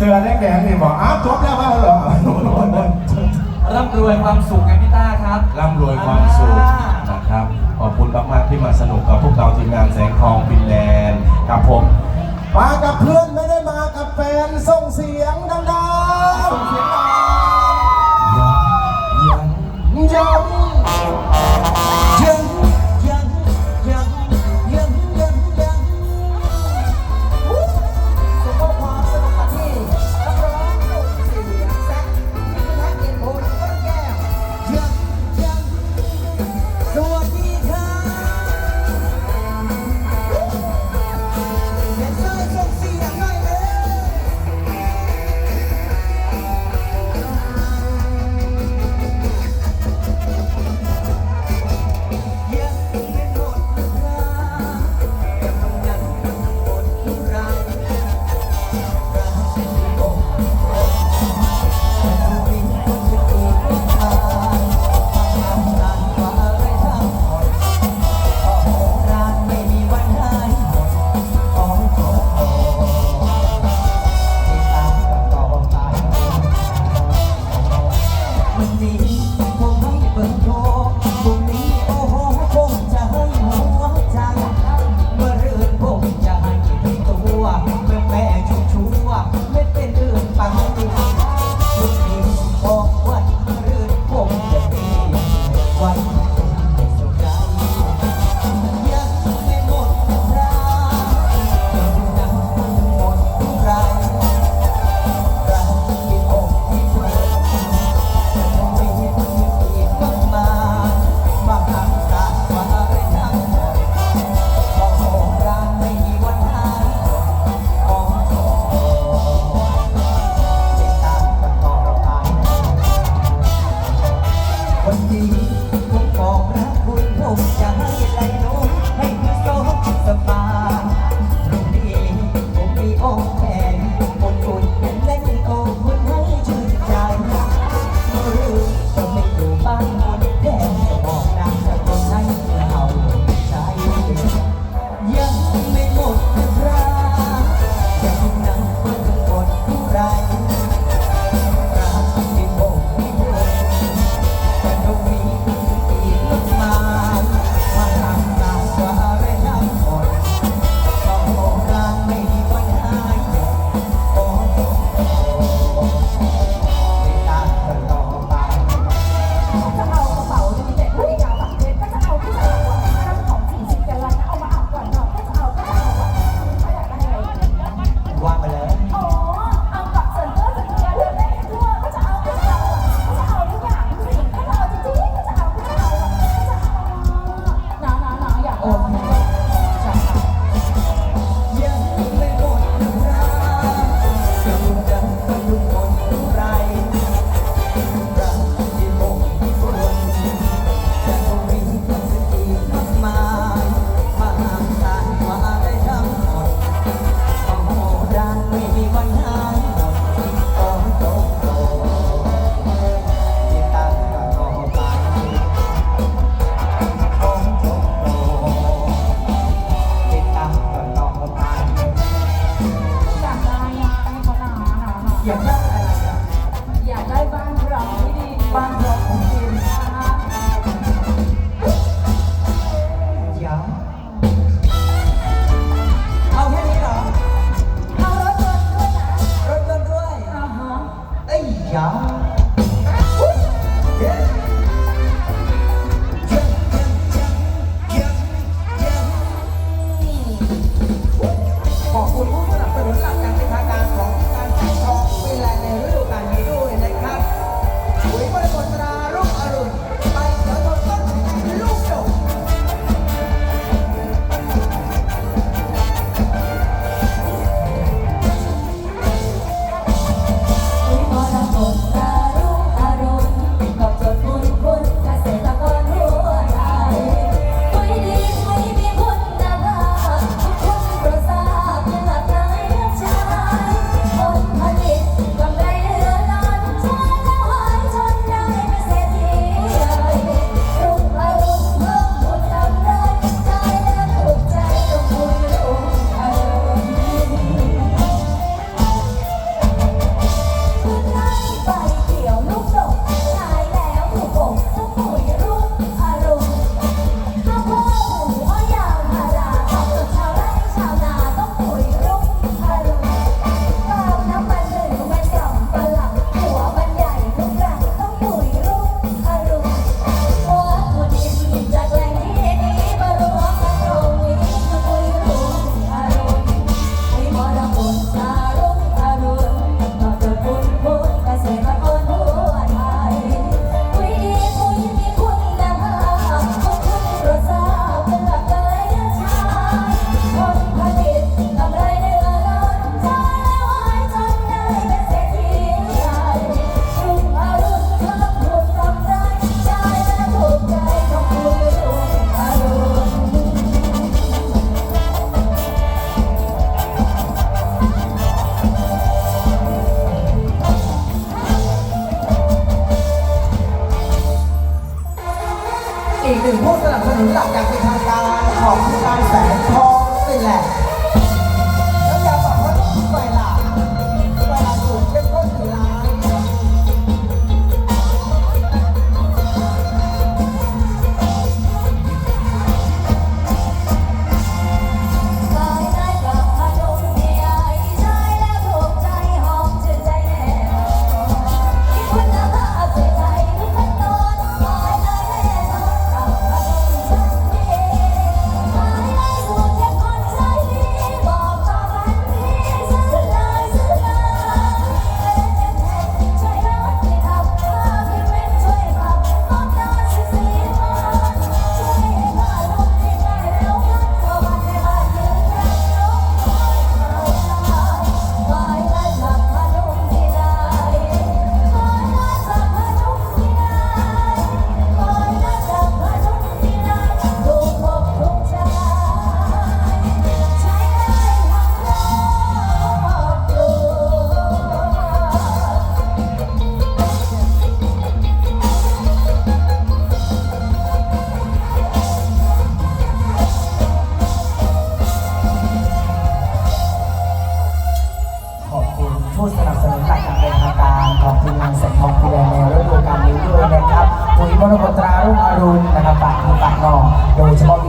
เธอแดงแดงนี่บอกอ้าวจบแล้วว่าเหรอร่ำรวยความสุขไงพี่ต้าครับร่ำรวยความสุขนะครับขอบคุณมากๆที่มาสนุกกับพวกเราทีมงานแสงทองฟินแลนด์ครับผมมากับเพื่อนไม่ได้ with me. อยากได้อะไรอยากได้บ้านเราที่ดีบ้านเรา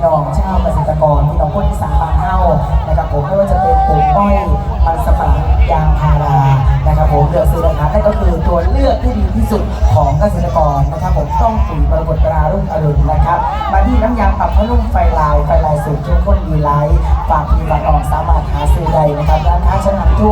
ี่น้องชาวเกษตรกรที่น้อพูดที่สานบางเฮ้านะครับผมไม่ว่าจะเป็นปุ๋ยอ้อยมันสำปะหลังยางพารานะครับผมเดือดซื้อราคานั่นก็คือตัวเลือกที่ดีที่สุดของเกษตรกรนะครับผมต้องปุ๋ยมรกตตรารุ่งอรุณนะครับมาที่น้ำยางปรับพะนุ่มไฟลายไฟลายสูตรเข้มข้นดีไลท์ฝากพีบัตรออกสามารถหาซื้อได้นะครับร้านค้าชั้นนำทั่ว